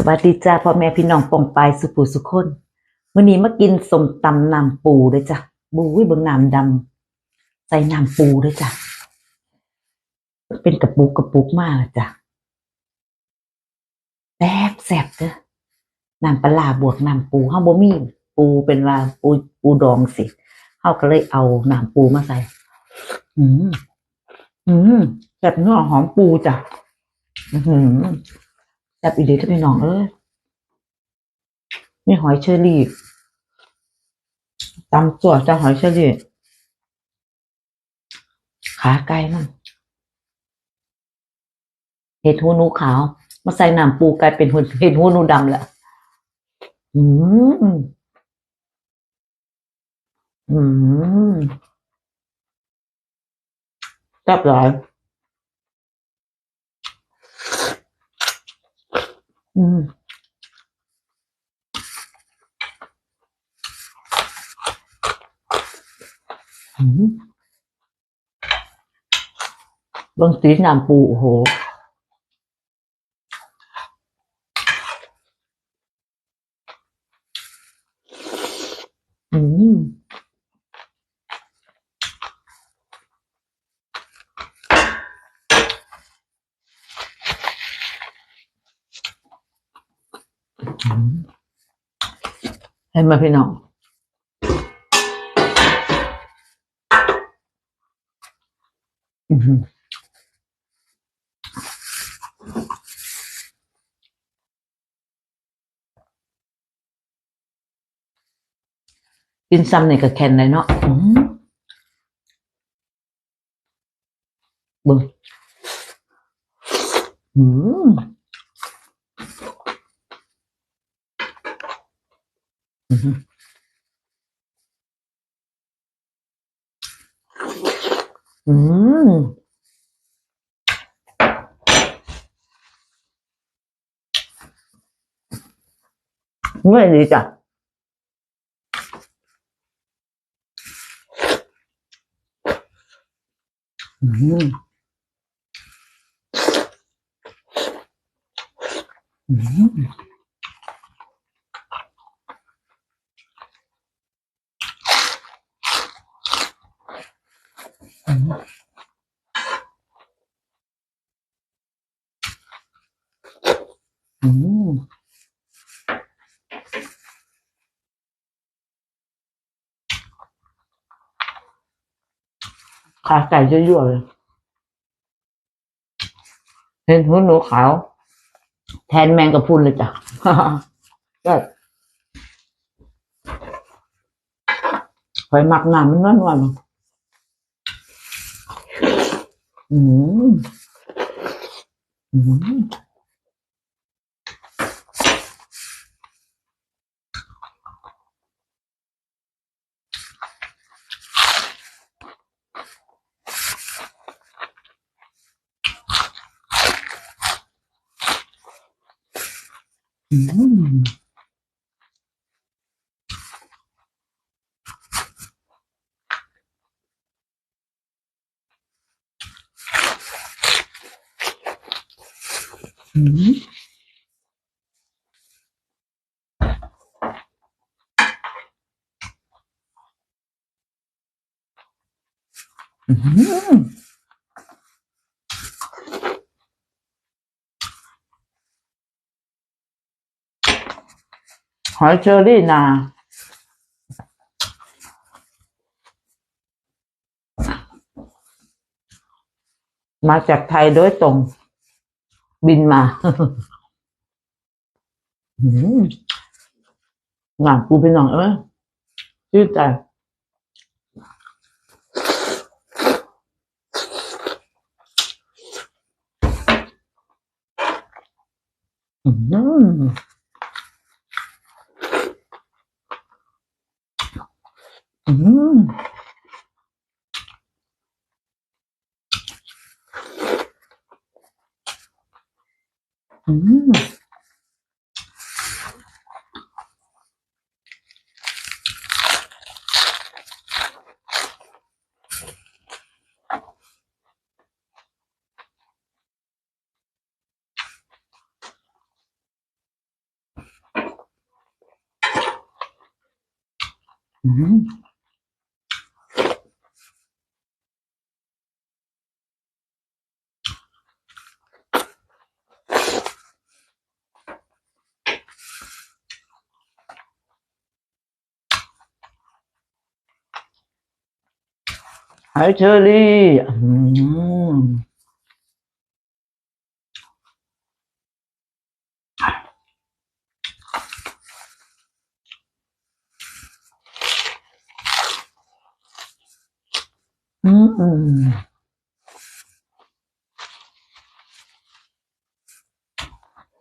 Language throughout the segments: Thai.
สวัสดีจ้าพ่อแม่พี่น้องปองปายสุภูสุคนมื้อนี้มากินสมตำน้ำปูเด้อจ้ะบูวิเบิ่งน้ำดำใส่น้ำปูเด้อจ้ะเป็นกระปุกกระปุกมากจ้ะแซ่บแซ่บเด้อน้ำปลาบวกน้ำปูเฮาบ่มีปูเป็นว่าปูปูดองสิเฮาก็เลยเอาน้ำปูมาใส่ อืมอืมแซ่บเนื้อหอมปูจ้ะ อือหือ แซ่บอีเดีท่านพี่น้องเอ้ยมีหอยเชอรี่ตำตัวจะหอยเชอรี่ขาไก่มันเห็ดหูหนูขาว มาใส่น้ำปูกลายเป็นเห็ดหูหนูดำแล้วอืมอืมแซ่บหลาย ừ. Ừ. Vâng tí làm phụ hồ เห็นไหมพี่น้องกินซ้ำนี่ก็แคนเลยเนาะบึ้งอืม 음. 정말 늘자. 음. 음. ขาไก่จะยั่วๆเลยเห็นหุ้นหนูขาว แทนแมงกะพุนเลยจ้ะก็คอยหมักน้ำมันนวลวันอืมอืมอืม 음. 음. 음. หอยเชอรี่นา มาจากไทยโดยตรง บินมาอืมงานกูเป็นหนังเอ้ยชื่อใจอืม Mm-hmm. hãy chơi đi Mm-mm.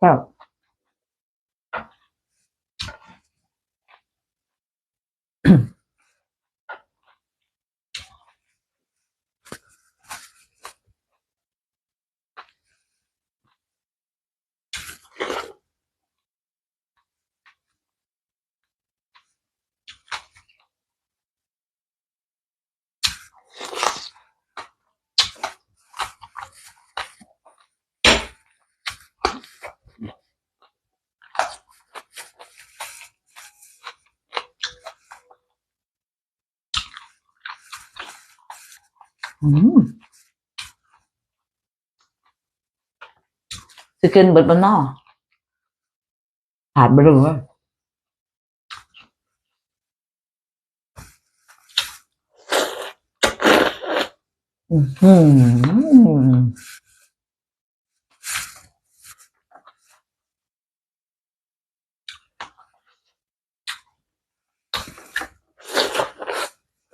So. สิกินเบิดบนนอกขาดไปเลยว่าอืม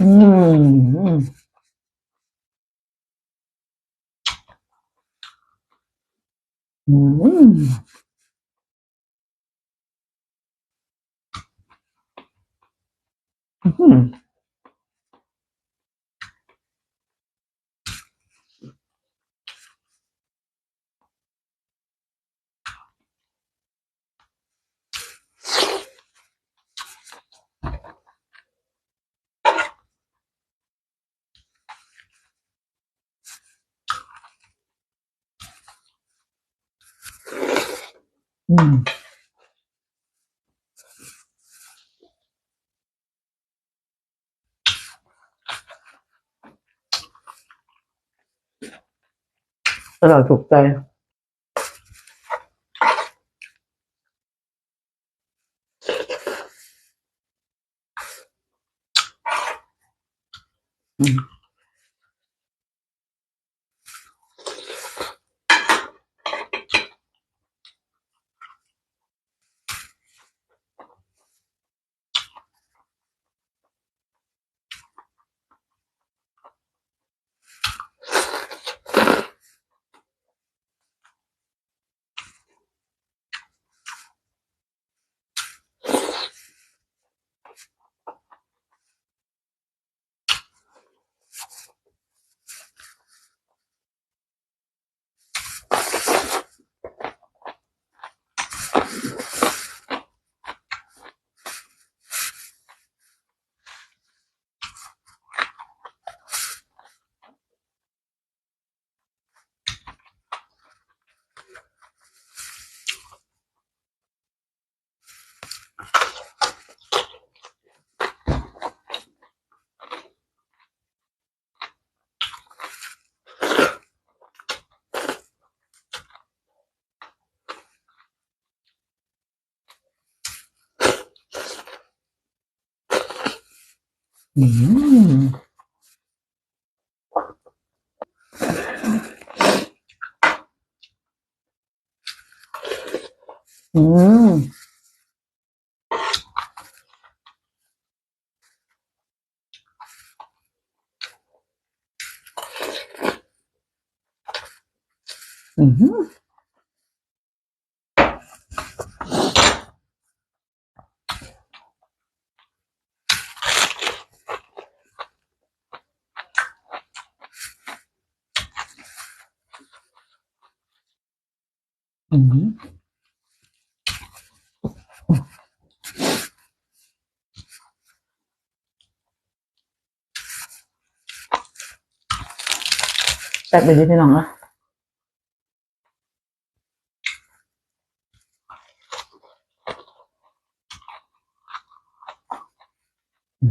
うん、うん。うん。rất là thuộc tay Mm-hmm. Yun. Mm. Mm-hmm. mm-hmm. ừ. đặc biệt như thế nào nữa ừ.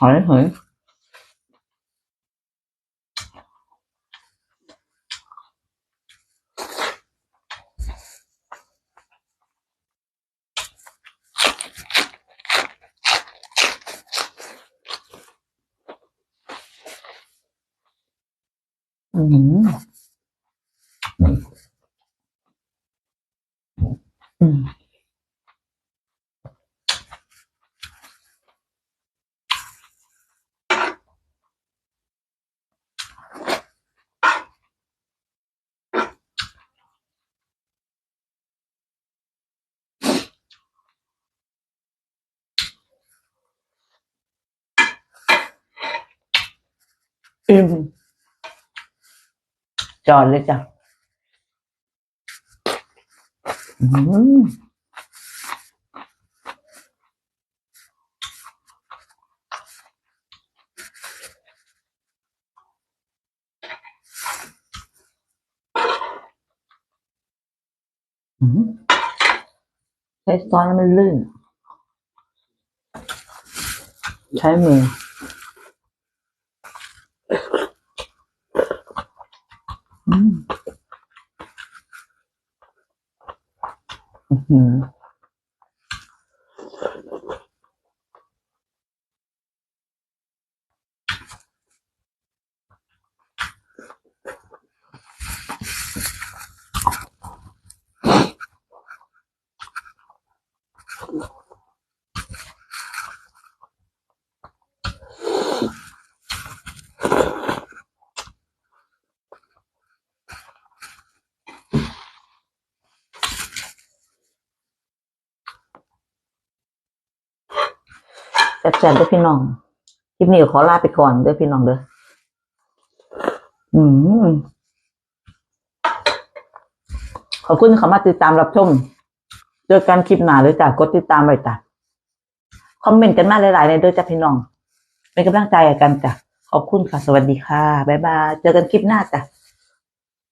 hỏi hỏi. 음. 음. 음. จอดเลยจ้ะใช้ซ้อนมันลื่น ใช้มือ Mm. Mm-hmm. แซ่บๆเด้อพี่น้องคลิปนี้ขอลาไปก่อนด้อพี่น้องเด้ออืมขอบคุณที่เข้ามาติดตามรับชมเจอกันคลิปหน้าเลยจ้ะกดติดตามไว้จ้ะคอมเมนต์กันมาหลายๆในเด้อจ้ะพี่น้องเป็นกำลังใจกันจ้ะขอบคุณค่ะ สวัสดีค่ะ บ๊ายบาย เจอกันคลิปหน้าจ้ะ